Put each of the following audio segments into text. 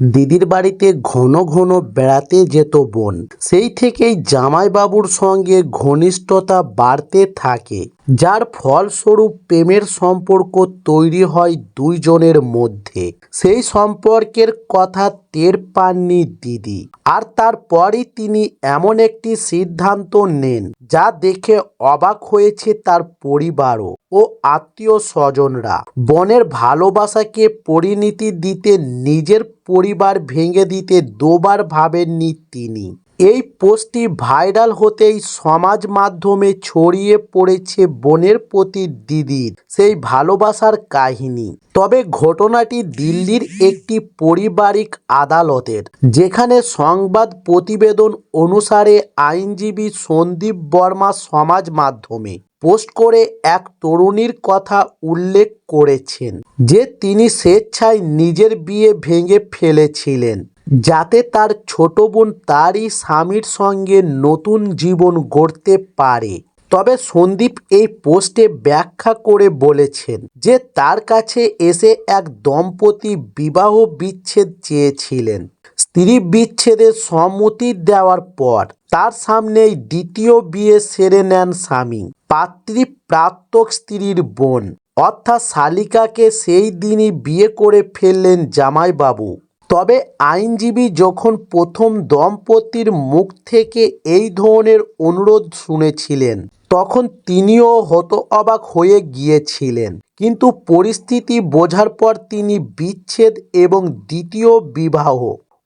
দিদির বাড়িতে ঘন ঘন বেড়াতে যেত বোন। সেই থেকেই জামাইবাবুর সঙ্গে ঘনিষ্ঠতা বাড়তে থাকে। যার ফলস্বরূপ প্রেমের সম্পর্ক তৈরি হয় দুইজনের মধ্যে। সেই সম্পর্কের কথা টের পাননি দিদি। আর তারপরই তিনি এমন একটি সিদ্ধান্ত নেন, যা দেখে অবাক হয়েছে তার পরিবারও ও আত্মীয় স্বজনরা বনের ভালোবাসাকে পরিণতি দিতে নিজের পরিবার ভেঙে দিতে দুবার ভাবেননি তিনি। এই পোস্টটি ভাইরাল হতেই সমাজ মাধ্যমে ছড়িয়ে পড়েছে বোনের প্রতি দিদির সেই ভালোবাসার কাহিনী। তবে ঘটনাটি দিল্লির একটি পারিবারিক আদালতের, যেখানে সংবাদ প্রতিবেদন অনুসারে আইনজীবী সন্দীপ বর্মা সমাজ মাধ্যমে পোস্ট করে এক তরুণীর কথা উল্লেখ করেছেন, যে তিনি স্বেচ্ছায় নিজের বিয়ে ভেঙে ফেলেছিলেন। যাতে তার ছোট বোন তারই স্বামীর সঙ্গে নতুন জীবন গড়তে পারে। তবে সন্দীপ এই পোস্টে ব্যাখ্যা করে বলেছেন যে তার কাছে এসে এক দম্পতি বিবাহ বিচ্ছেদ চেয়েছিলেন। স্ত্রী বিচ্ছেদের সম্মতি দেওয়ার পর তার সামনেই দ্বিতীয় বিয়ে সেরে নেন স্বামী পাত্রী প্রাত্যক স্ত্রীর বোন। অর্থাৎ শালিকাকে সেই দিনই বিয়ে করে ফেললেন জামাইবাবু। তবে আইনজীবী যখন প্রথম দম্পতির মুখ থেকে এই ধরনের অনুরোধ শুনেছিলেন, তখন তিনিও হত অবাক হয়ে গিয়েছিলেন। কিন্তু পরিস্থিতি বোঝার পর তিনি বিচ্ছেদ এবং দ্বিতীয় বিবাহ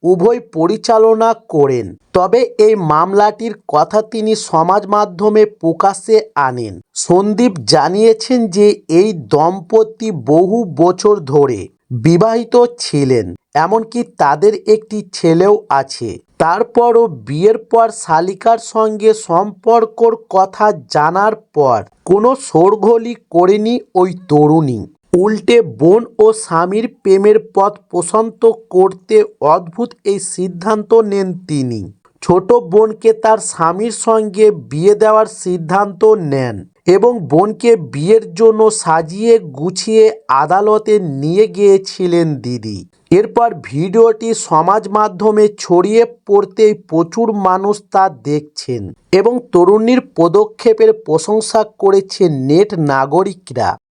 উভয় পরিচালনা করেন। তবে এই মামলাটির কথা তিনি সমাজ মাধ্যমে প্রকাশ্যে আনেন। সন্দীপ জানিয়েছেন যে এই দম্পতি বহু বছর ধরে বিবাহিত ছিলেন। এমনকি তাদের একটি ছেলেও আছে। তারপরও বিয়ের পর শালিকার সঙ্গে সম্পর্কর কথা জানার পর কোনো শোরগোলি করেনি ওই তরুণী। উল্টে বোন ও স্বামীর প্রেমের পথ প্রশস্ত করতে অদ্ভুত এই সিদ্ধান্ত নেন তিনি। ছোট বোনকে তার স্বামীর সঙ্গে বিয়ে দেওয়ার সিদ্ধান্ত নেন। এবং বোনকে বিয়ের জন্য সাজিয়ে গুছিয়ে আদালতে নিয়ে গিয়েছিলেন দিদি। এরপর ভিডিওটি সমাজ মাধ্যমে ছড়িয়ে পড়তেই প্রচুর মানুষ তা দেখছেন এবং তরুণীর পদক্ষেপের প্রশংসা করেছে নেট নাগরিকরা।